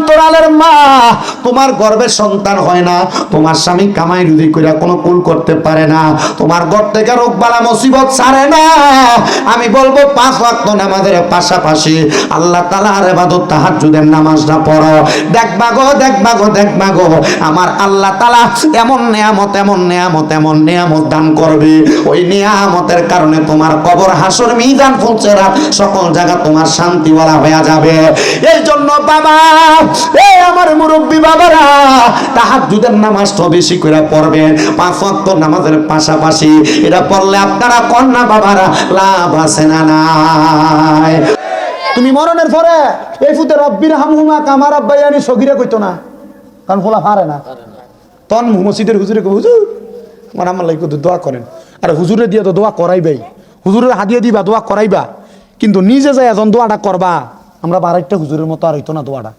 অন্তরালের মা তোমার গর্ভের সন্তান হয় না, তোমার স্বামী কামাই রুদি করে কোনো কুল করতে পারে না, তোমার ঘর থেকে রোগ বালা মুসিবত ছাড়ে না। আমি বলব, পাঁচ ওয়াক্ত নামাজের পাশাপাশি আল্লাহ তালা তাআলার ইবাদত তাহাজ্জুদের নামাজটা পড়ো। দেখবা গো দেখবা গো দেখবা গো আমার আল্লাহ তাআলা এমন নিয়ামত এমন নিয়ামত এমন নিয়ামত দান করবে। ওই নিয়ামতের কারণে তোমার কবর, হাসর, মিজান ফুলছেরা সকল জায়গা তোমার শান্তিওয়ালা হয়ে যাবে। এই জন্য বাবা, এই আমার মুরব্বী বাবারা, তাহাজ্জুদের নামাজটা বেশি করে পড়বেন। পাঁচ নামাজের পাশাপাশি এটা পড়লে আপনারা কন্যা বাবারা লাভ আছে না নাই? তুমি মরণের পরে এই ফুতে রব্বির হামহুমা কামার আব্বাইয়ানি সগিরা কইতো না, কারণ ফোলা পারে না। তখন মসজিদের হুজুরে হুজুর, আমার আমার লাগে দোয়া করেন। আর হুজুরে দিয়ে তো দোয়া করাইবাই। হুজুরের হাদিয়া দিবা, দোয়া করাইবা। কিন্তু নিজে যায় এখন দোয়াটা করবা, আমরা বারাইটা হুজুরের মতো আর হইতো না দোয়াটা।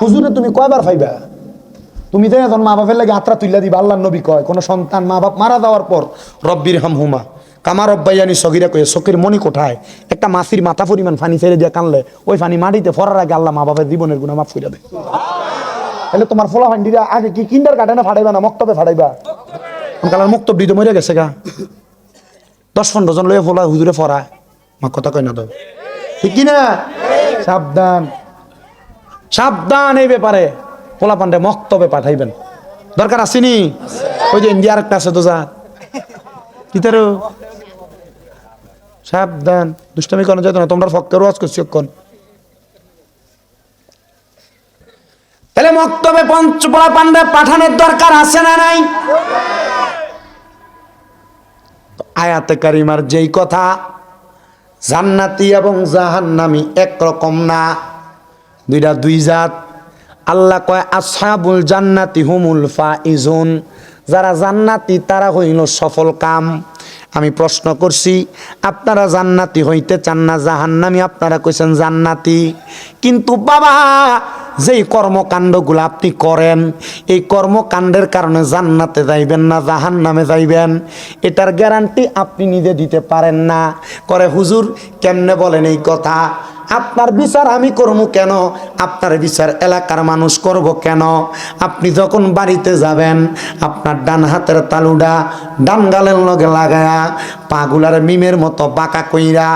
হুজুরে তুমি কয়বার ফাইবা তুমি তো এখন মা বাপের লাগে আত্রা তুইলা দিবা আল্লাহ নবী কয়, কোনো সন্তান মা বাপ মারা যাওয়ার পর রব্বির হাম হুমা কামার রব্বাইয়ানি সগিরা কয়ে, চোখের মনি কোঠায়, একটা মাছির মাথা পরিমাণ ফানি ছেড়ে দিয়ে কানলে, ওই ফানি মাটিতে ফরার আগে আল্লাহ মা বাপের জীবনের গুণা মাফ করে দেয়। তাহলে তোমার ফলা ফান্ডিরা আগে কি কিন্ডার কাটে না ফাটাইবা না মক্তবে ফাটাইবা? কালার মুক্তব দিতে মরে গেছে গা। দশ পনেরো জন লয়ে ফলা হুজুরে ফরায়। মা কথা কয় না তো? ঠিক কি না সাবধান। সাবধান এই ব্যাপারে। পোলা পান্ডে মক্তবে পাঠাইবেন। দরকার আসেনি ওই যে ইন্ডিয়ার একটা আছে যা কি তার? সাবধান। দুষ্টামি করানো যেত না, তোমরা ফক্কের ওয়াজ করছি কোন তাহলে মক্তবে পঞ্চপোলা পান্ডে পাঠানোর দরকার আছে না নাই? আয়াতে কারিমার যেই কথা, জান্নাতি এবং জাহান্নামি একরকম না। দুইটা দুই জাত। আল্লাহ কয়, আসহাবুল জান্নাতি হুমুল ফাইজুন। যারা জান্নাতি, তারা হইল সফল কাম। আমি প্রশ্ন করছি, আপনারা জান্নাতি হইতে চান না? জাহান্নামি আপনারা কইছেন জান্নাতি। কিন্তু বাবা, যেই কর্মকাণ্ডগুলো আপনি করেন, এই কর্মকাণ্ডের কারণে জান্নাতে যাইবেন না জাহান নামে যাইবেন। এটার গ্যারান্টি আপনি নিজে দিতে পারেন না। করে হুজুর, কেমনে বলেন এই কথা? আপনার বিচার আমি করব কেন? আপনার বিচার এলাকার মানুষ করব কেন? আপনি যখন বাড়িতে যাবেন, আপনার ডান হাতের তালুডা ডান গালের লগে লাগায়া পাগুলার মিমের মতো বাঁকা কইরা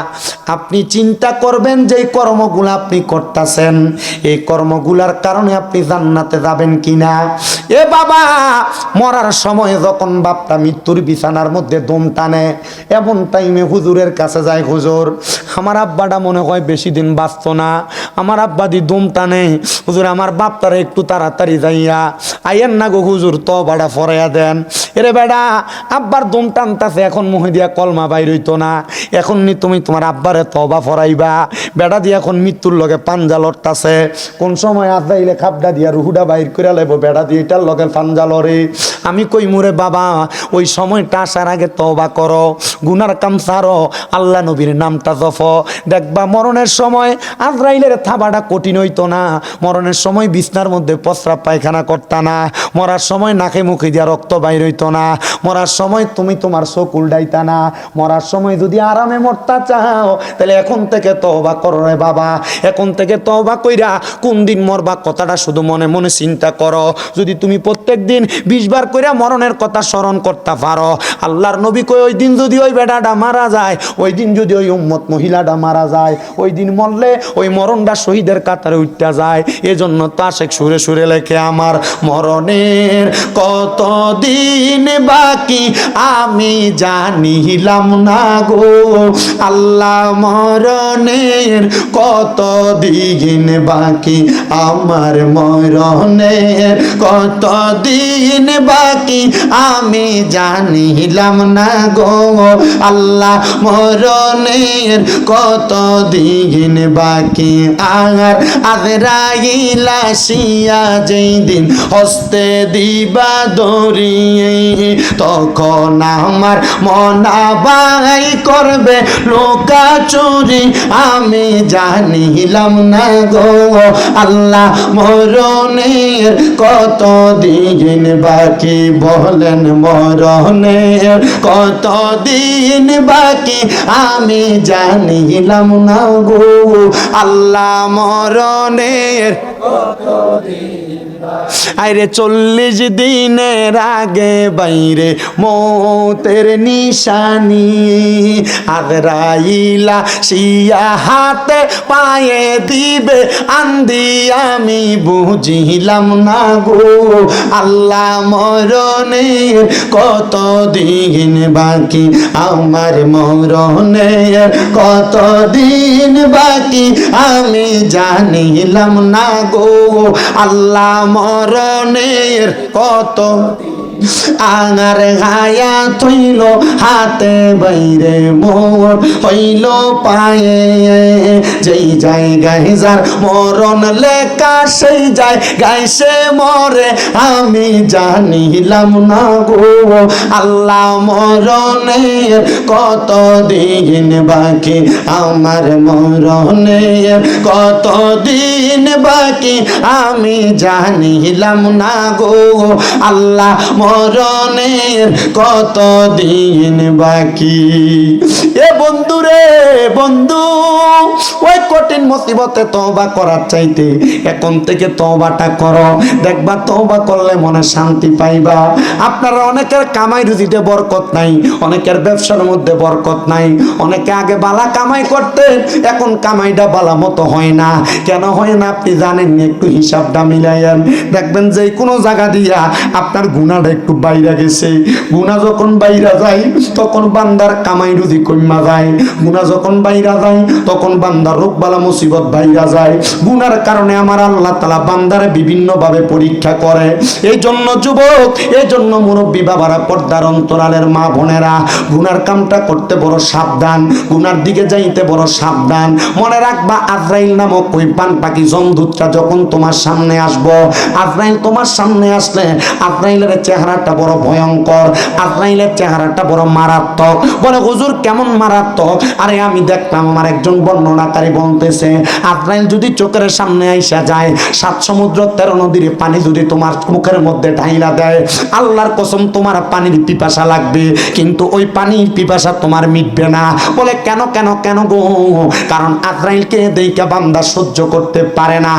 আপনি চিন্তা করবেন যে কর্মগুলো আপনি করতেছেন। এই কর্মগুলার কারণে আপনি জান্নাতে যাবেন কিনা? এ বাবা, মরার সময় যখন বাপটা মৃত্যুর বিছানার মধ্যে দম টানে, এমন টাইমে হুজুরের কাছে যায়, হুজুর, আমার আব্বাটা মনে হয় বেশি দিন বাঁচত না। আমার আব্বা দি দম টানে, হুজুর আমার বাপটারে একটু তাড়াতাড়ি যাইয়া আইয়েন না গো হুজুর তো বাড়া ফরাইয়া দেন। এরে বেডা আব্বার দম টানতাছে, এখন মুহে দিয়া কলমা বাইর হইতো না। এখন নি তুমি তোমার আব্বারে তবা ফরাইবা। বেড়া দিয়ে এখন মৃত্যুর লগে পাঞ্জা লড়তাছে। কোন সময় আজাইলে খাপডা দিয়া রুহুডা বাইর করে লাইব বেড়া দিয়ে এটার লগে পাঞ্জা লড়ে। আমি কই মুরে বাবা, ওই সময়টা আসার আগে তবা করো, গুনার কাম সারো আল্লাহ নবীর নামটা জফ দেখবা মরণের সময় আজরাইলের থাবাটা কঠিন হইতো না। মরণের সময় বিছনার মধ্যে প্রস্রাব পায়খানা করতা না। মরার সময় নাকে মুখে দিয়া রক্ত বাইর হইতো না। মরার সময় তুমি তোমার চোখ উল্টাইতা না। মরার সময় যদি আরামে মরতা চাও, তাহলে এখন থেকে তবা করো রে বাবা। এখন থেকে তবা কইরা কোন দিন মরবা কথাটা শুধু মনে মনে চিন্তা করো। যদি তুমি প্রত্যেক দিন বিশ বার কইরা মরণের কথা স্মরণ করতে পারো। আল্লাহর নবী কই ওই দিন যদি ওই বেটাটা মারা যায়, ওই দিন যদি ওই উম্মত মহিলাটা মারা যায়, ওই দিন মরলে ওই মরণটা শহীদের কাতারে উঠতে যায়। এজন্য তাশেক সুরে সুরে লেখে, আমার মরণের কত দিন বাকি আমি জানিলাম না গো। আল্লাহ মরণের কত দিন বাকি আমার মরণের কত দিন বাকি আমি জানিলাম না গো। আল্লাহ মরণের কত দিন বাকি আর আজরাইল আসিয়া যেই দিন হস্তে দিবা দরিয়ে, তখন আমার মনা বাই করবে লোকা চুরি। আমি জানিলাম না গো, আল্লাহ মরণের কত দিন বাকি? বলেন মরণের কত দিন বাকি? আমি জানিলাম না গো, আল্লাহ মরণের আরে চল্লিশ দিনের আগে বাইরে মতের নিশানি। আদরাইলা শিয়া হাতে পায়ে দিবে, আন্দি আমি বুঝিলাম না গো। আল্লাহ মরণের কত দিন বাকি? আমার মরণের কত দিন বাকি? আমি জানিলাম না গো। আল্লাহ মরণের কত আঙার গায়া থইল হাতে বাইরে মোর, হইল পায়ে। যেই জায়গায় যার মরণ লেখা, সেই যায় গাইছে মরে। আমি জানিলাম না গো, আল্লাহ মরণের কত দিন বাকি? আমার মরণের কত দিন বাকি? আমি জানিলাম না গো, আল্লাহ মরণের কত দিন বাকি? এ বন্ধু রে বন্ধু, ওই কঠিন মুসিবতে তওবা করার চাইতে এখন থেকে তওবাটা করো। দেখবা তওবা করলে মনে শান্তি পাইবা। আপনারা অনেকের কামাই রুজিতে বরকত নাই, অনেকের ব্যবসার মধ্যে বরকত নাই, অনেকে আগে বালা কামাই করতে এখন কামাইটা বালা মতো হয় না। কেন হয় না আপনি জানেন একটু হিসাবটা মিলাইয়েন। দেখবেন যে কোনো জায়গা দিয়া আপনার গুণাটা একটু বাইরে গেছে। গুণা যখন বাইরা যায়, তখন বান্দার কামাই রুজি কইমা যায়। গুণা যখন বাইরা যায়, তখন বান্দার রোগ বালা মুসিবত বাইরা যায়। গুনার কারণে আমার আল্লাহ তালা বান্দারে বিভিন্নভাবে পরীক্ষা করে। এই জন্য যুবক এই জন্য মুরব্বী বাবারা, পর্দার অন্তরালের মা বোনেরা গুনার কামটা করতে বড় সাবধান গুনার দিকে যাইতে বড় সাবধান। মনে রাখবা, আজরাইল নামক ওই পান পাখি জমদূতটা যখন তোমার সামনে আসব, আজরাইল তোমার সামনে আসলে আজরাইলের চেহারাটা বড় ভয়ঙ্কর। আজরাইলের চেহারাটা বড় মারাত্মক। বলে, হুজুর, কেমন মারাত্মক? আরে, আমি দেখলাম আমার একজন বর্ণনাকারী বলতেছে, আজরাইল যদি চোখের সামনে আইসা যায়, সাত সমুদ্র, তেরো নদীর পানি যদি তোমার মুখের মধ্যে ঢাইলা দেয়, আল্লাহর কসম তোমার পানির পিপাসা লাগবে। কিন্তু ওই পানির পিপাসা তোমার মিটবে না। বলে, কেন কেন কেন গো? কারণ আজরাইলকে দেইকা বান্দা সহ্য করতে পারে না।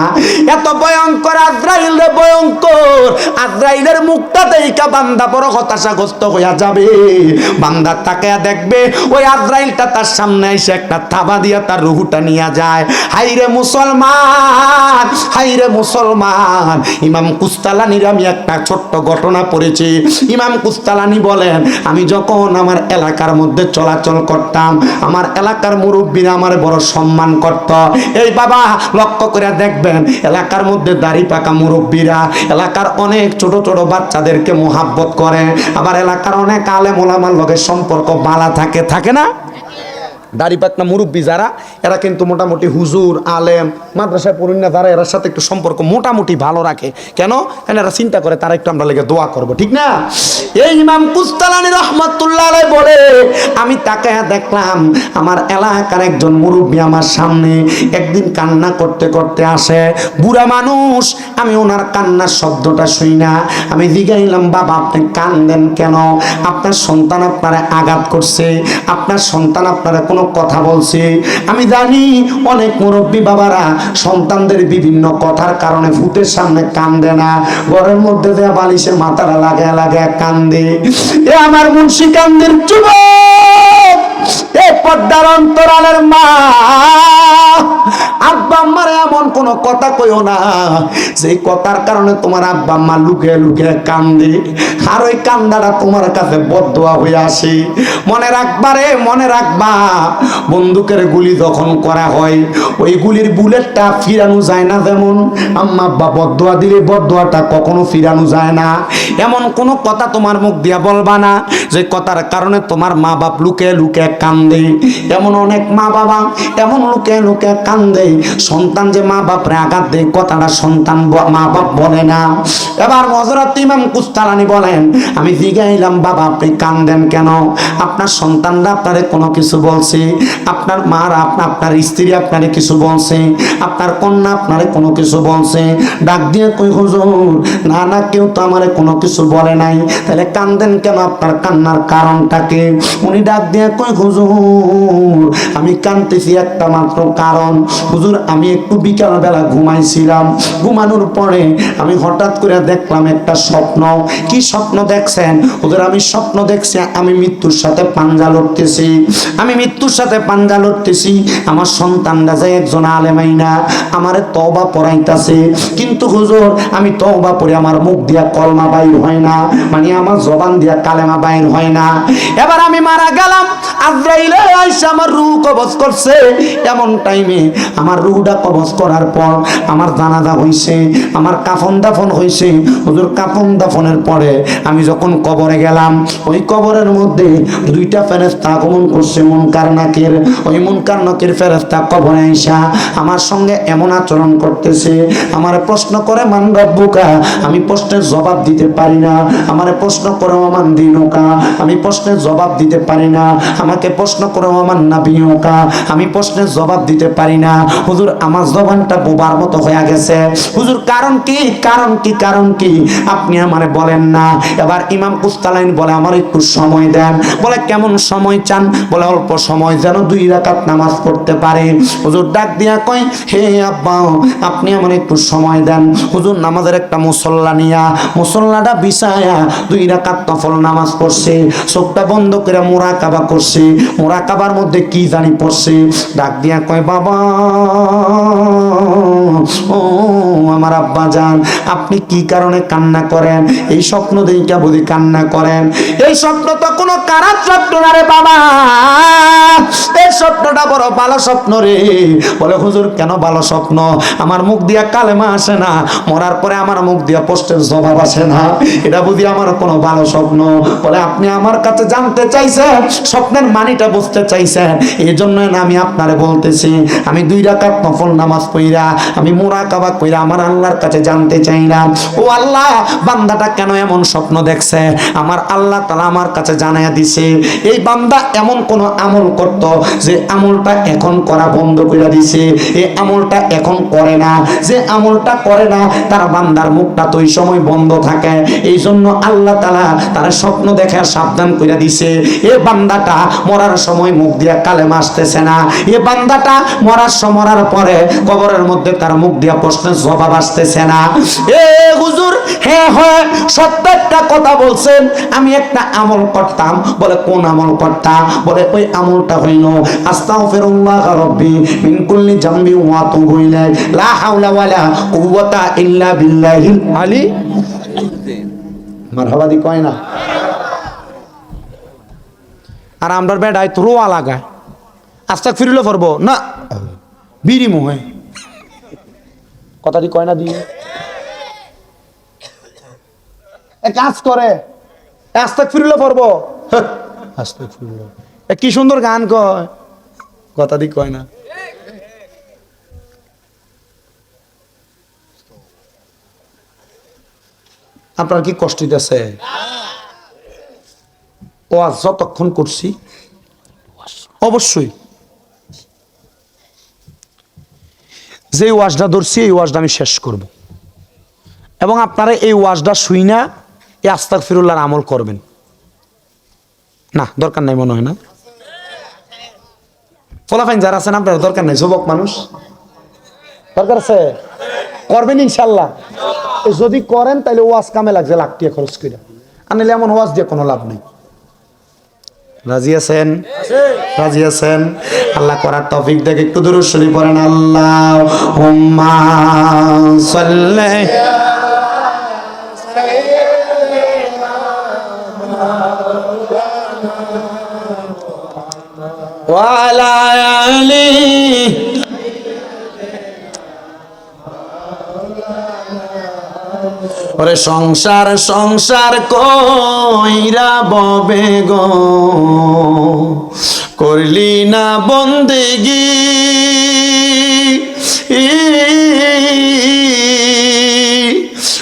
এত ভয়ঙ্কর আজরাইল রে, ভয়ঙ্কর। আজরাইলের মুখটা দেইকা বান্দা বড় হতাশাগ্রস্ত হইয়া যাবে। বান্দা তাকে দেখবে, ওই আজরাইলটা তার সামনে এসে একটা থাবা দিয়া তার রুহুটা নিয়ে যায়। হাইরে মুসলমান হাইরে মুসলমান। ইমাম কুস্তালানির আমি একটা ছোট্ট ঘটনা পড়েছি। ইমাম কুস্তালানি বলেন, আমি যখন আমার এলাকার মধ্যে চলাচল করতাম, আমার এলাকার মুরব্বীরা আমার বড় সম্মান করত। এই বাবা, লক্ষ্য করে দেখবেন, এলাকার মধ্যে দাড়ি পাকা মুরব্বীরা, এলাকার অনেক ছোট ছোট বাচ্চাদেরকে মোহাব্বত করে। আবার এলাকার অনেক আলেম ওলামার লগে সম্পর্ক বালা থাকে থাকে না? দাড়ি পাকনা মুরব্বী যারা, এরা কিন্তু মোটামুটি হুজুর, আলেম, মাদ্রাসায় পড়ুন যারা এরার সাথে একটু সম্পর্ক মোটামুটি ভালো রাখে। কেন? কেন এরা চিন্তা করে, তারা একটু আমরা লেগে দোয়া করব, ঠিক না? এই ইমাম কুস্তালানি রহমতুল্লাহ বলে, আমি তাকে দেখলাম, আমার এলাকার একজন মুরব্বী আমার সামনে একদিন কান্না করতে করতে আসে, বুড়া মানুষ, আমি ওনার কান্নার শব্দটা শুই না, আমি জিগাইলাম, বাবা, আপনি কান্দেন কেন? আপনার সন্তান আপনারা আঘাত করছে, আপনার সন্তান আপনারা কোনো কথা বলছে। আমি জানি অনেক মুরব্বী বাবারা সন্তানদের বিভিন্ন কথার কারণে ফুটের সামনে কান্দে না, ঘরের মধ্যে দেয়া বালিশের মাথারা লাগে লাগে কান্দে। এ আমার মুন্সি কান্দের চুপ এ পদ্মার অন্তরালের কোন কথা কইও না। যে কথার কারণে তোমার আব্বা আম্মা লুকে লুকে কান্দে, আর ওই কান্দাটা তোমার কাছে বদোয়া হয়ে আসে। মনে রাখবা রে, মনে রাখবা, বন্দুকের গুলি যখন করা হয়, ওই গুলির বুলেটটা ফিরানো যায় না যেমন। আম্মা আব্বা বদোয়া দিলে বদোয়াটা কখনো ফিরানো যায় না। এমন কোনো কথা তোমার মুখ দিয়া বলবা না, যে কথার কারণে তোমার মা বাপ লুকে লুকে কান্দে। এমন অনেক মা বাবা এমন লুকে লুকে কান্দে। সন্তান যে মা বাপরে আঘাত দেয় কথাটা সন্তান মা বাপ বলে না। এবার হজরত ইমাম বলেন, আমি জিগাইলাম, বাবা, আপনি কান্দেন কেন? আপনার সন্তানরা আপনারে কোনো কিছু বলছে? আপনার আপনার স্ত্রী আপনারে কিছু বলছে? আপনার কন্যা আপনারে কোনো কিছু বলছে? ডাক দিয়ে কই, হুজুর, না না, কেউ তো আমারে কোনো কিছু বলে নাই। তাহলে কান্দেন কেন আপনার কান্নার কারণটাকে? উনি ডাক দিয়ে কই, হুজুর, আমি কান্দতেছি একটা মাত্র কারণ। হুজুর, আমি একটু বিকাল বেলা ঘুমাইছিলাম। ঘুমানোর পরে আমি হঠাৎ করে দেখলাম একটা স্বপ্ন। কি স্বপ্ন দেখছেন? হুজুর, আমি স্বপ্ন দেখছি, আমি মৃত্যুর সাথে পাঞ্জা লড়তেছি। আমি মৃত্যুর সাথে পাঞ্জা লড়তেছি। আমার সন্তানরা যে একজন আলেমাইনা আমারে তওবা পড়াইতাছে। কিন্তু হুজুর, আমি তওবা পড়ে আমার মুখ দিয়া কলমা বাইর হয় না মানে আমার জবান দিয়া কালেমা বাইর হয় না। এবার আমি মারা গেলাম। আজরাইল আইসা আমার রূহ কবজ করছে। এমন টাইমে আমার রুহটা কবজ করার পর আমার জানাজা হইছে, আমার কাফন দাফন হইছে। হুজুর, কাফন দাফনের পরে আমি যখন কবরে গেলাম, ওই কবরের মধ্যে দুইটা ফেরেস্তা আগমন করছে, মুনকার নাকের। ওই মুনকার নাকের ফেরেস্তা কবরে আইসা আমার সঙ্গে এমন আচরণ করতেছে, আমার প্রশ্ন করে, মান রব্বুকা? আমি প্রশ্নের জবাব দিতে পারি না। আমার প্রশ্ন করে আমার দিনকা? আমি প্রশ্নের জবাব দিতে পারি না। আমাকে প্রশ্ন করে আমার নাবিয়কা? আমি প্রশ্নের জবাব দিতে পারি না। হুজুর, আমার জবানটা বোবার মতো হয়ে গেছে। হুজুর, কারণ কি? কারণ কি? কারণ কি? আপনি আমারে বলেন না। এবার ইমাম কুস্তালাইন বলে, আমার একটু সময় দেন। বলে, কেমন সময় চান? বলে, অল্প সময় যেন দুই রাকাত নামাজ পড়তে পারে। হুজুর ডাক দিয়া কয়, হে আব্বা, আপনি আমার একটু সময় দেন। হুজুর নামাজের একটা মুসল্লা নিয়া, মুসল্লাটা বিছায়া দুই রাকাত নফল নামাজ পড়ছে। চোখটা বন্ধ করে মোরা কাবা করছে। মোরা কাবার মধ্যে কি জানি পড়ছে। ডাক দিয়া কয়, বাবা ও আমার আব্বা যান, আপনি কি কারণে কান্না করেন? এই স্বপ্ন দেইকা বুঝি কান্না করেন। এই স্বপ্ন তো কোনো খারাপ স্বপ্ন না রে বাবা। এই স্বপ্নটা বড় ভালো স্বপ্ন রে। বলে, হুজুর, কেন ভালো স্বপ্ন? আমার মুখ দিয়া কালেমা আসে না। মরার পরে আমার মুখ দিয়া পোস্টের জবাব আসে না। এটা বুঝি আমার কোনো ভালো স্বপ্ন? বলে, আপনি আমার কাছে জানতে চাইছেন, স্বপ্নের মানিটা বুঝতে চাইছেন। এই জন্য আমি আপনারে বলতেছি, আমি দুই রাকাত নফল নামাজ পইরা আমি মোরা কাবা কইরা আমার আল্লাহর কাছে জানতে চাই না। ও আল্লাহ, বান্দাটা কেন এমন স্বপ্ন দেখছে? আমার আল্লাহ তালা আমার কাছে জানাইয়া দিছে, এই বান্দা এমন কোন আমল করত যে আমলটা এখন করা বন্ধ করে দিছে এই আমলটা এখন করে না। যে আমলটা করে না, তার বান্দার মুখটা তো ওই সময় বন্ধ থাকে। এই জন্য আল্লাহ তালা তার স্বপ্ন দেখে সাবধান করে দিছে, এ বান্দাটা মরার সময় মুখ দিয়া কালেমা আসতেছে না। এ বান্দাটা মরার সময় মরার পরে কবরের মধ্যে তার মুখ দিয়া প্রশ্নের জবাব আসতেছে না। এ হুজুর হ্যাঁ হ্যাঁ সত্য একটা কথা বলছেন, আমি একটা আমল করতাম, বলে কোন আমল করতাম বলে ওই আমলটা হইল, আস্তাগফিরুল্লাহ রাব্বি মিন কুল্লি জামবি ওয়া আতুবু ইলাইহি। লা হাওলা ওয়ালা কুওয়াতা ইল্লা বিল্লাহিল আলী। মারহাবা দি কয় না। আর আমরার বেড়ায় তো রোয়া লাগায়। আস্তাক ফিরিলে পারব না। বিড়ি মোহে। কথা দি কয় না দি? এ কাজ করে। আস্তাক ফিরিলে পারব আস্তাক ফিরিলে এ কি সুন্দর গান কয়। কথা দি কয় না। আপনার কি কষ্ট দিতেছে ও আজ যতক্ষণ করছি অবশ্যই যে ওয়াজটা ধরছি, এই ওয়াজটা আমি শেষ করব। এবং আপনারা এই ওয়াজটা শুই না, এই আস্তাক ফিরুল্লাহর আমল করবেন। না, দরকার নাই মনে হয় না। ফলাফাইন যারা আছেন, আপনার দরকার নাই, যুবক মানুষ। দরকার আছে? করবেন ইনশাল্লাহ যদি করেন তাহলে ওয়াজ কামে লাগছে, লাখ টাকা খরচ করে আনলে এমন ওয়াজ দিয়ে কোনো লাভ নেই। রাজি আছেন? রাজি আছেন? আল্লাহ করার তফিক দেখে, একটু দূর শরীফ পড়েন। আল্লাহ হুম্মা সাল্লি ওয়ালা আলি ওরে সংসার সংসার কইরা ববে গো? করলি না বন্দেগি?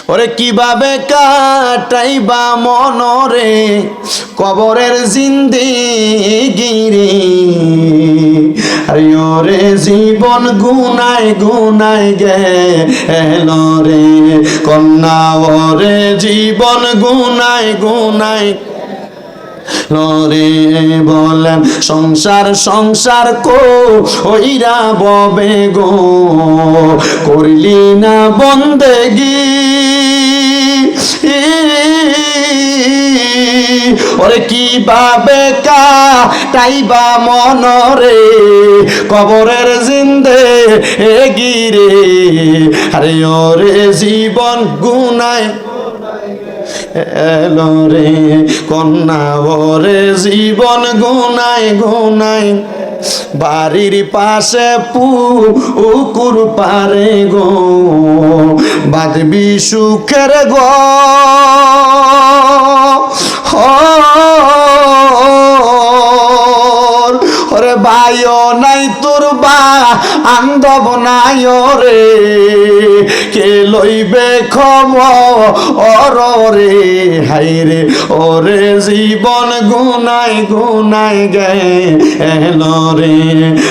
ওরে কীভাবে কাটাইবা মনরে? কবরের জিন্দিগি রে রে জীবন গুনায় গুনায় গেল রে। কন্যা রে জীবন গুনায় গুনায় লরে বলেন, সংসার সংসার কো ওইরা ববে গো। করলি না বন্দেগি। ওরে কি বাবে কা টাইবা মনরে, কবরের জিন্দে এ গিরে। আরে ওরে জীবন গুনায় এলো রে, কন্যা ওরে জীবন গুনাই গুনাই বাড়ির পাশে পুকুর পারে গো বাঁধবি সুখের গো। ওরে ভাইও নাই তোর বা আন্দব নাই রে। কে লইবে ক্ষম অর রে? হাই রে, ওরে জীবন গুনাই গুনাই গে এলো রে।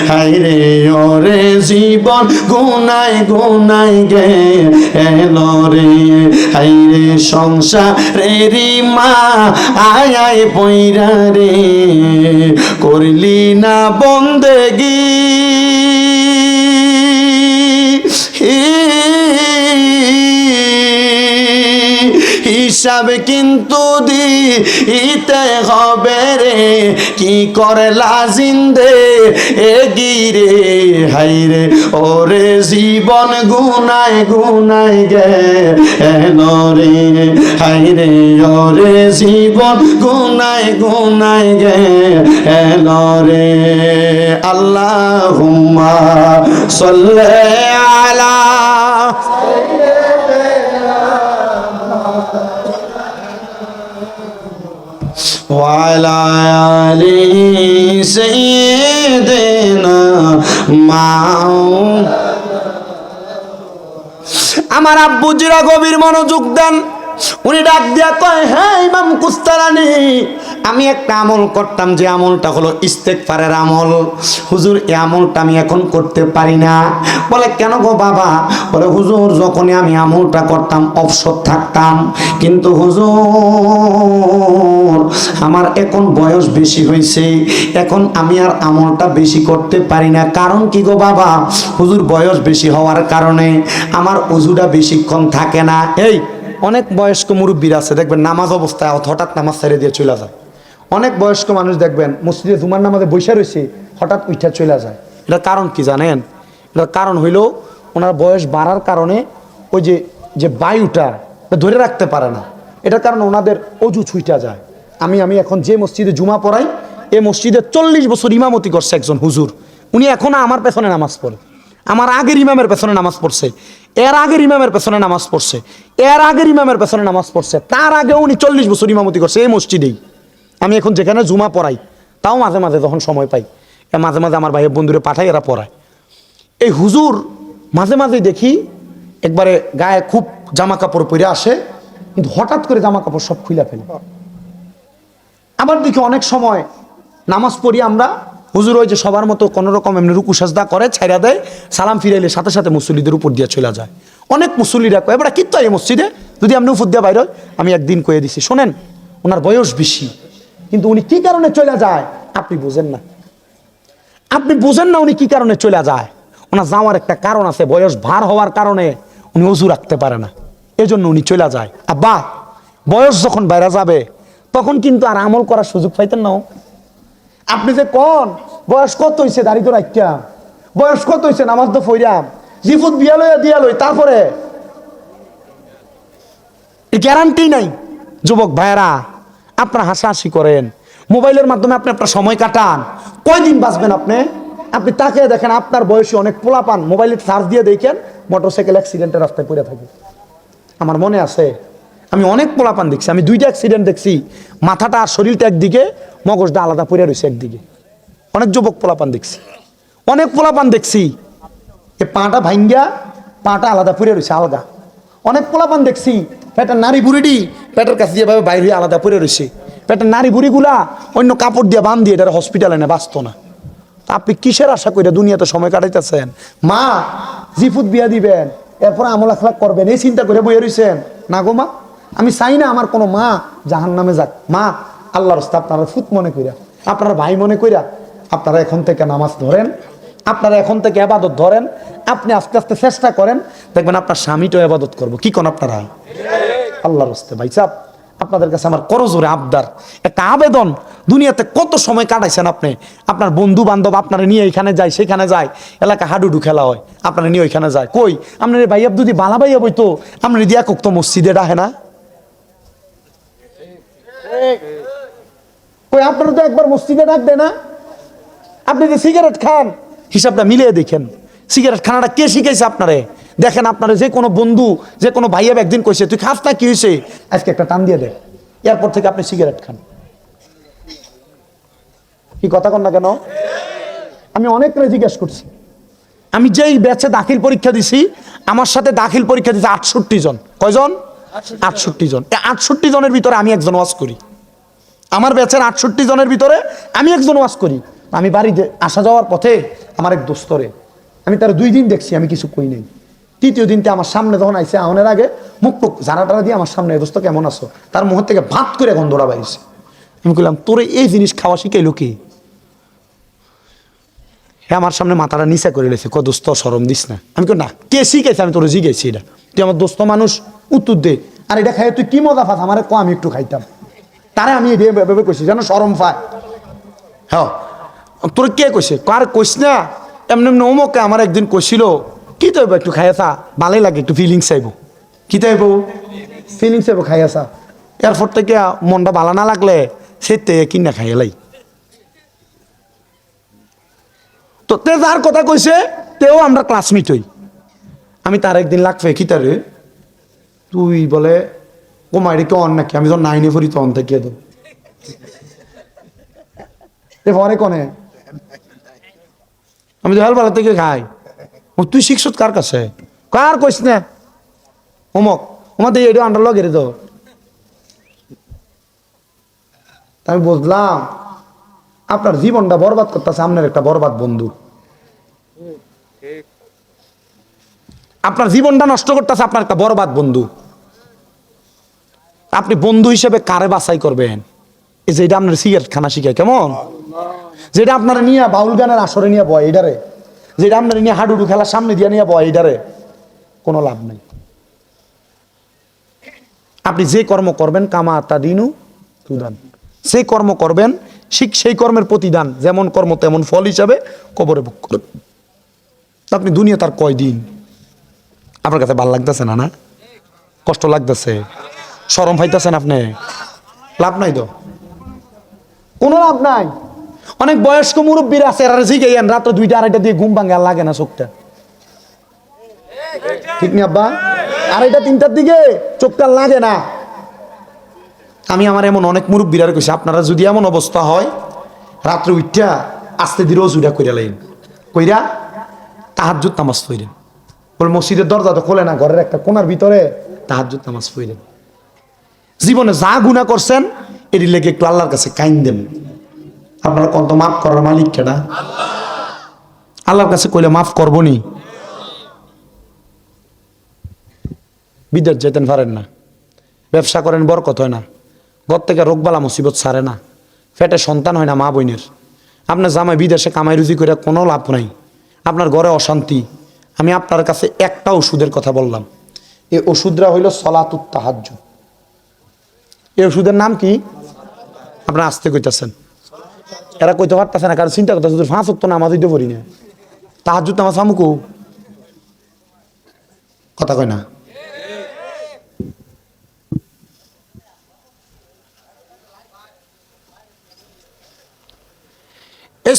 হাই রে, ওরে জীবন গুনাই গুনাই গে এলো রে। হাই রে, সংসারেরি মা, আয় আয় পইরা রে। করলি না বন্দেগি। হিসাব কিন্তু দিতে হবে রে। কি করে লাজিন্দে এ গিরে? হাই রে ওরে জীবন গুনায় গুনায় গে রে। হাই রে ওরে জীবন গুনায় গুনায় গে রে। আল্লাহ সাল্লে আলা وعلى آل سيدنا মাও আমার আব্বুজিরা গভীর মনোযোগ দেন উনি ডাক দিয়া কয় হ্যাঁ ইমাম কুস্তারানি আমি একটা আমল করতাম যে আমলটা হলো ইস্তেকফারের আমল। হুজুর এই আমলটা আমি এখন করতে পারি না। বলে, কেন গো বাবা? বলে, হুজুর, যখনই আমি আমলটা করতাম, অবসর থাকতাম। কিন্তু হুজুর, আমার এখন বয়স বেশি হয়েছে। এখন আমি আর আমলটা বেশি করতে পারি না। কারণ কি গো বাবা? হুজুর, বয়স বেশি হওয়ার কারণে আমার উজুটা বেশিক্ষণ থাকে না। এই, অনেক বয়স্ক মুরব্বীর আছে, দেখবেন নামাজ অবস্থায় হঠাৎ নামাজ ছেড়ে দিয়ে চলে যায়। অনেক বয়স্ক মানুষ দেখবেন, মসজিদে জুমার নামাজে বৈশা রয়েছে, হঠাৎ উঠা চলে যায়। এটা কারণ কি জানেন? এটার কারণ হইল ওনার বয়স বাড়ার কারণে ওই যে যে বায়ুটা ধরে রাখতে পারে না। এটার কারণে ওনাদের অজু ছুইটা যায়। আমি আমি এখন যে মসজিদে জুমা পড়াই এই মসজিদে চল্লিশ বছর ইমামতি করছে একজন হুজুর। উনি এখনও আমার পেছনে নামাজ পড়ে। আমার আগের ইমামের পেছনে নামাজ পড়ছে। এর আগের ইমামের পেছনে নামাজ পড়ছে। এর আগের ইমামের পেছনে নামাজ পড়ছে। তার আগে উনি চল্লিশ বছর ইমামতি করছে এই মসজিদেই। আমি এখন যেখানে জুমা পড়াই, তাও মাঝে মাঝে যখন সময় পাই মাঝে মাঝে আমার ভাইয়ের বন্ধুরে পাঠাই, এরা পড়ায়। এই হুজুর মাঝে মাঝে দেখি একবারে গায়ে খুব জামা কাপড় পরে আসে, কিন্তু হঠাৎ করে জামা কাপড় সব খুলে ফেলে। আবার দেখি অনেক সময় নামাজ পড়ি আমরা, হুজুর ওই যে সবার মতো কোনো রকম এমনি রুকু সাজদা করে, ছাইরা দেয়, সালাম ফিরাইলে সাথে সাথে মুসল্লিদের উপর দিয়ে চলে যায়। অনেক মুসল্লিরা কয়, এবার কিন্তু এই মসজিদে? যদি আপনি উপর দিয়ে বাইর আমি একদিন কয়ে দিছি, শোনেন, ওনার বয়স বেশি। কিন্তু উনি কি কারণে চলে যায়? আপনি বুঝেন না। আপনি বুঝেন না উনি কি কারণে চলে যায়? ওনার যাওয়ার একটা কারণ আছে, বয়স ভার হওয়ার কারণে উনি অজু রাখতে পারে না। এজন্য উনি চলে যায়। আব্বা, বয়স যখন বাইরে যাবে, তখন কিন্তু আর আমল করার সুযোগ পাইতেন না আপনি যে কন, বয়স কত হয়েছে দাড়ি তো রাখিয়াম বয়স কত হয়েছে নামাজ তো ফইরাম। জিফুত বিয়া লইয়া দিয়া লই, তারপরে? গ্যারান্টি নাই, যুবক ভাইয়েরা। আপনারা হাসাহাসি করেন। মোবাইলের মাধ্যমে আপনি আপনার সময় কাটান। কয়দিন বাঁচবেন আপনি? আপনি তাকে দেখেন আপনার বয়সী অনেক পোলা পান মোবাইলের চার্জ দিয়ে দেখেন মোটরসাইকেল অ্যাক্সিডেন্টের রাস্তায় পড়ে থাকে। আমার মনে আছে, আমি অনেক পোলাপান দেখছি, আমি দুইটা অ্যাক্সিডেন্ট দেখছি। মাথাটা আর শরীরটা একদিকে, মগজটা আলাদা পড়ে রয়েছে একদিকে। অনেক যুবক পোলাপান দেখছি। অনেক পোলাপান দেখছি। এ পাটা ভাঙ্গা পাটা আলাদা পড়ে রয়েছে আলগা। অনেক পোলাপান দেখছি, পেটের নারী বুড়িডি পেটের কাছে যেভাবে বাইরে হয়ে আলাদা পড়ে রয়েছে। পেটের নারী বুড়িগুলা অন্য কাপড় দিয়ে বান দিয়ে এটা হসপিটালে এনে বাঁচত না। আপনি কিসের আশা করে দুনিয়াতে সময় কাটাইতেছেন? মা, জিফুত বিয়া দিবেন, এরপর আমল আখলাক করবেন, এই চিন্তা করে বইয়ে রইছেন। না গো মা, আমি চাই না আমার কোনো মা জাহান নামে যাক। মা, আল্লাহর আপনারা ফুত মনে কইরা, আপনার ভাই মনে কইরা আপনারা এখন থেকে নামাজ ধরেন। আপনারা এখন থেকে আবাদত ধরেন, আপনি আস্তে আস্তে চেষ্টা করেন, দেখবেন আপনার স্বামীটাও আবাদত করব। কি কোন আপনারা? আল্লাহর রাস্তে ভাই সাহ আপনাদের কাছে আমার করজোরে আবদার। একটা আবেদন, দুনিয়াতে কত সময় কাটাইছেন আপনি? আপনার বন্ধু বান্ধব আপনারা নিয়ে এখানে যায়, সেখানে যায়, এলাকা হাডুডু খেলা হয়, আপনারা নিয়ে ওইখানে যায়। কই? আপনার ভাই যদি বালা ভাইয়া বইতো, আপনার দিয়া কোক তো মসজিদে ডাহে না? কই, আপনারা তো একবার মসজিদে ডাক দেয় না? আপনি যে সিগারেট খান হিসাবটা মিলিয়ে দেখেন। সিগারেট খানাটা কে শিখাইছে আপনারে? দেখেন আপনারা যে কোনো বন্ধু, যে কোনো ভাইয়া একদিন কইছে, তুই খাস না, কি হয়েছে আজকে একটা টান দিয়ে দে এরপর থেকে আপনি সিগারেট খান। কি কথা কন না কেন? আমি অনেক করে জিজ্ঞেস করছি। আমি যেই ব্যাচে দাখিল পরীক্ষা দিছি, আমার সাথে দাখিল পরীক্ষা দিছে আটষট্টি জন। কয়জন? আটষট্টি জন। আটষট্টি জনের ভিতরে আমি একজন ওয়াজ করি। আমার ব্যাচের আটষট্টি জনের ভিতরে আমি একজন ওয়াজ করি। আমি বাড়িতে আসা যাওয়ার পথে আমার এক দোস্তরে আমি তার দুই দিন দেখছি, আমি কিছু কই নাই। তৃতীয় দিনতে আমার সামনে যখন আইসে আহনের আগে মুখ টুক জানা টানা দিয়ে আমার সামনে দোস্ত, কেমন আছো? তার মুখ থেকে ভাত করে গন্ধরা বাইছে আমি বললাম তোরে এই জিনিস খাওয়া শিখাইলো কি? হে আমার সামনে মাথাটা নিচা করে লেছে ক দোস্ত সরম দিস না। আমি কই, না, কে শিখাইছে? আমি তোর জিজ্ঞাসি এটা। তুই আমার দোস্ত মানুষ, উত্তর দে। আর এটা খাই তুই কি মজা পাস? আমার ক, আমি একটু খাইতাম। তারে আমি এটা ভেবে কইছি, যেন সরম পায়। হ্যাঁ তোর কে কইছে কার কইস না? এমনি এমনি অমুকে আমার একদিন কইছিল কি তো একটু খাইয়াছা ভালোই লাগে একটু ফিলিংস চাইব। কি চাইব ফিলিংস চাইব খাইয়াছা এরপর থেকে মনটা ভালো না লাগলে সে তে কি কিনা খাইয়ালাই তো তে যার কথা কইছে তেও আমরা ক্লাসমেট হই আমি তার একদিন লাগবে কি তারে তুই বলে ও মাইরে কে অন নাকি? আমি যখন নাইনে ফুরি তখন থেকে এ পরে কনে? আমি তো হেলপালা থেকে খাই। ও, তুই শিখছত কার কাছে? কার কইস না? অমক ওমা দিয়ে এটা আন্ডার লগেরে তো আমি বুঝলাম, আপনার জীবনটা বরবাদ করতেছে, আপনার একটা বরবাদ বন্ধু। আপনার জীবনটা নষ্ট করতেছে, আপনার একটা বরবাদ বন্ধু। আপনি বন্ধু হিসেবে কারে বাছাই করবেন? এই যে এটা আপনার সিগারেট খানা শিখায়, কেমন? যেটা আপনার নিয়ে বাউল গানের আসরে নিয়ে বয় এটারে যেটা আপনার নিয়ে হাডুডু খেলার সামনে দিয়ে নিয়ে বয় এটারে কোনো লাভ নেই। আপনি যে কর্ম করবেন, কামা তা দিনু তুদান। সেই কর্ম করবেন, ঠিক সেই কর্মের প্রতিদান, যেমন কর্ম তেমন ফল হিসাবে কবরে ভোগ করবেন আপনি দুনিয়া তার কয় দিন? আপনার কাছে ভালো লাগতেছে না না? কষ্ট লাগতেছে? সরম পাইতেছেন আপনি? লাভ নাই তো? কোনো লাভ নাই। অনেক বয়স্ক মুরব্বীরা আছে, এরা জিগাইয়েন রাত্র দুইটা আড়াইটা দিয়ে ঘুম ভাঙে আর লাগে না চোখটা। ঠিক না আব্বা? আড়াইটা, তিনটার দিকে চোখটা লাগে না। আমি আমার এমন অনেক মুরব্বীরা কইছি, আপনারা যদি এমন অবস্থা হয়, রাত্রে উঠটা আস্তে দিয়ে রোজুটা কইরা লাইন। কইরা তাহাজ্জুদ নামাজ পড়েন। বলে মসজিদের দরজা তো খোলে না, ঘরের একটা কোনার ভিতরে তাহাজ্জুদ নামাজ পড়েন। জীবনে যা গুণা করছেন এটি লেগে একটু আল্লাহর কাছে কাইন দেন। আপনারা কত মাফ করার মালিক কেনা আল্লাহর কাছে কইলে মাফ করব নি বিদেশ যেতেন পারেন না। ব্যবসা করেন বরকত হয় না। ঘর থেকে রোগবালা মুসিবত ছাড়ে না। ফেটে সন্তান হয় না মা বোনের। আপনার জামাই বিদেশে কামাই রুজি করে কোনো লাভ নাই। আপনার ঘরে অশান্তি। আমি আপনার কাছে একটা ওষুধের কথা বললাম। এই ওষুধরা হইল সলাতুত এই ওষুধের নাম কি? আপনারা আসতে কইতাছেন। এরা কইতে পারতেছে না, কারণ চিন্তা করতেছে ফাঁস হতো না আমাদের দিতে পারি না। তাহাজুত নামাজ আমুকু কথা কয় না। এই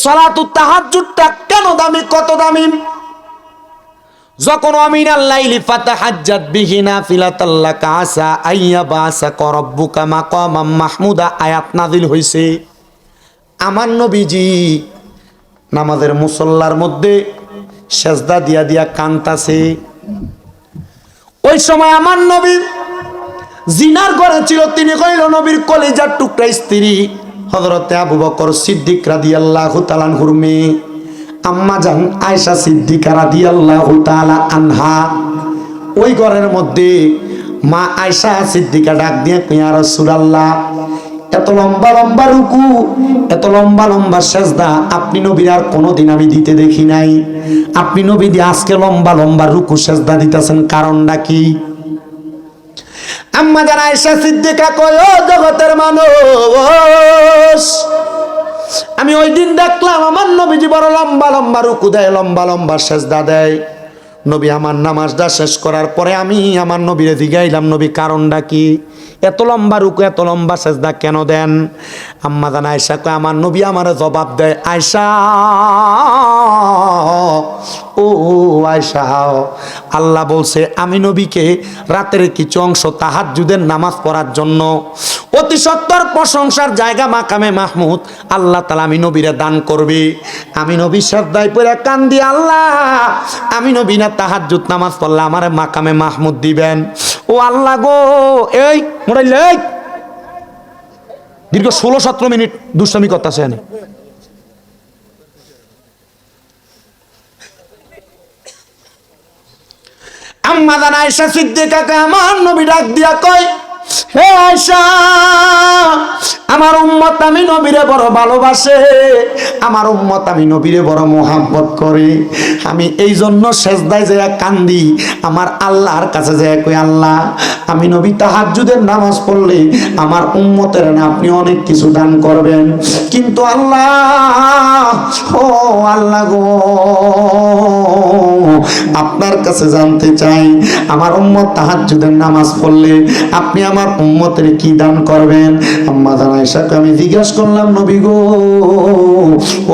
কেন দামি, কত দামি? যখন আমিনাল লাইলি ফাতাহাজ্জাত বিহি নাফিলাতাল্লাকা আসা আইয়া বাসা করব্বুকা মাহমুদা, আয়াত নাজিল হইছে। আমার নবীজি নামাজের মুসল্লার মধ্যে সেজদা দিয়া দিয়া কান্তাছে। ওই সময় আমার নবী জিনার ঘরে ছিল, তিনি কইল, নবীর কলেজার টুকরা স্ত্রী হজরতে আবু বকর সিদ্দিক রাদি আল্লাহ তালান হুরমে আম্মা জান আয়সা সিদ্দিকা রাদি আল্লাহ তালা আনহা, ওই ঘরের মধ্যে মা আয়সা সিদ্দিকা ডাক দিয়ে কুইয়া রসুলাল্লাহ এত লম্বা লম্বা রুকু, এত লম্বা লম্বা সেজদা আপনি নবীর আর কোনোদিন আমি দিতে দেখি নাই। আপনি নবী দিয়ে আজকে লম্বা লম্বা রুকু সেজদা দিতেছেন, কারণটা কি? আম্মা জান আয়েশা সিদ্দিকা কয় জগতের মানুষ, আমি ওই দিন দেখলাম আমার নবীজি বড় লম্বা লম্বা রুকু দেয়, লম্বা লম্বা সেজদা দেয়। নবী আমার নামাজটা শেষ করার পরে আমি আমার নবীরে জিগাইলাম, নবী, কারণটা কি? এত লম্বা রুকু, এত লম্বা সেজদা কেন দেন? আম্মা জান আয়সা কয়, আমার নবী আমার জবাব দেয় আয়সা ও আয়সা আল্লাহ বলছে, আমি নবীকে রাতের কিছু অংশ তাহাজ্জুদের নামাজ পড়ার জন্য অতি সত্তর প্রশংসার জায়গা মাকামে মাহমুদ। আল্লাহ তালা আমি নবীরা দান করবে। আমি নবী শ্রদ্ধায় পরে কান্দি আল্লাহ। আমি নবী না তাহাজ্জুদ নামাজ পড়লে আমার মাকামে মাহমুদ দিবেন। ও আল্লাহ গো, এই মোটাইলে এই। দীর্ঘ ষোলো সতেরো মিনিট দুষ্টামি এনে। আম্মা জান আমার নবী ডাক দিয়া কয় হে আয়েশা, আমার উম্মত আমি নবীরে বড় ভালোবাসে, আমার উম্মত আমি নবীরে বড় মোহাব্বত করে। আমি এই জন্য শেষদায় যে কান্দি, আমার আল্লাহর কাছে যে কই, আল্লাহ, আমি নবী তাহাজ্জুদের নামাজ পড়লে আমার উম্মতের আপনি অনেক কিছু দান করবেন। কিন্তু আল্লাহ, ও আল্লাহ গো আপনার কাছে জানতে চাই, আমার উম্মত তাহাজ্জুদের নামাজ পড়লে আপনি আমার উম্মতের কি দান করবেন? আম্মা জানাইসাকে আমি জিজ্ঞাসা করলাম, নবী গো,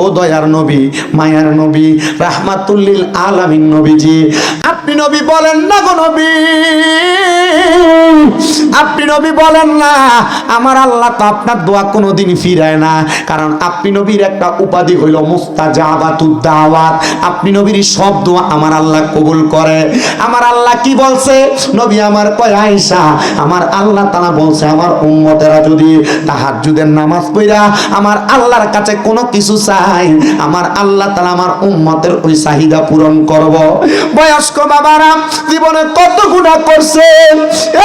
ও দয়ার নবী, মায়ার নবী, রাহমাতুল্লিল আলামিন নবীজি, আপনি নবী বলেন না গো নবী। আপনি নবী বলেন না, আমার আল্লাহ তো আপনার দোয়া কোনোদিন ফিরায় না। কারণ আপনি নবীর একটা উপাধি হইল মুস্তাজাবাতুদ দাওয়াত আপনি নবীর সব দোয়া আমার আল্লাহ কবুল করে। আমার আল্লাহ কি বলছে? নবী আমার কয়, আয়েশা, আমার আল্লাহ তাআলা বলছে, আমার উম্মতেরা যদি তাহাজ্জুদের নামাজ পড়া আমার আল্লাহর কাছে কোনো কিছু চাই আমার আল্লাহ তাআলা আমার উম্মতের ওই চাহিদা পূরণ করব। বয়স্ক বাবারা, জীবনে কত গুনাহ করছেন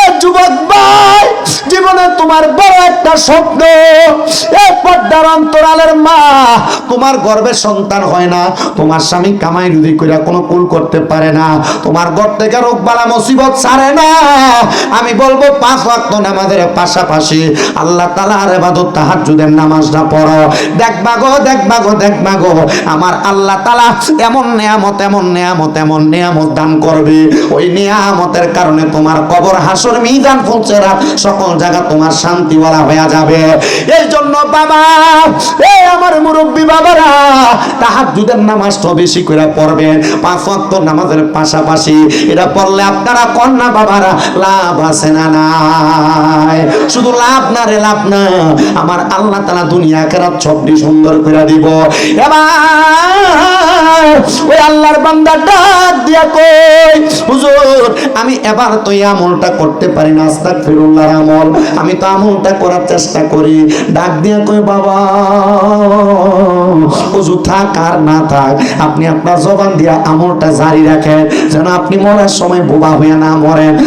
এ যুবক ভাই, জীবনে তোমার বড় একটা স্বপ্ন। এ পর্দার অন্তরালের মা, তোমার গর্ভে সন্তান হয় না। তোমার স্বামী কামাই রুদি কইরা কোনো কুল করতে পারে না। তোমার ঘর থেকে রোগ বালা মুসিবত ছাড়ে না। আমি বলব, পাঁচ ওয়াক্ত নামাজের পাশাপাশি আল্লাহ তাআলার ইবাদত তাহাজ্জুদের নামাজটা পড়ো। দেখবা গো দেখবা গো দেখবা গো, আমার আল্লাহ তালা এমন নিয়ামত এমন নিয়ামত এমন নিয়ামত দান করবে। ওই নিয়ামতের কারণে তোমার কবর হাসর মিজান ফুলছেরা সকল জায়গা তোমার শান্তিওয়ালা হয়ে যাবে। এই জন্য বাবা, এই আমার মুরব্বী বাবারা, তাহাজ্জুদের নামাজটা বেশি করে পড়বেন। পাঁচ ওয়াক্ত নামাজের পাশাপাশি এটা পড়লে আপনারা কন্যা বাবারা লাভ আছে না নাই? শুধু লাভ না রে, লাভ না। আমার আল্লাহ তালা দুনিয়া কেরাত সবটি সুন্দর করে দিব। এবার ওই আল্লাহর বান্দা ডাক দিয়া কই হুজুর, আমি এবার তো আমলটা করতে পারি না আস্তাগফিরুল্লাহর আমল। আমি তো আমলটা করার চেষ্টা করি। ডাক দিয়া কই বাবা হুজুর থাক আর না থাক। আপনি আপনার জবান দিয়া আমলটা জারি রাখেন। যেন আপনি মরার সময় বোবা হয়ে না মরেন।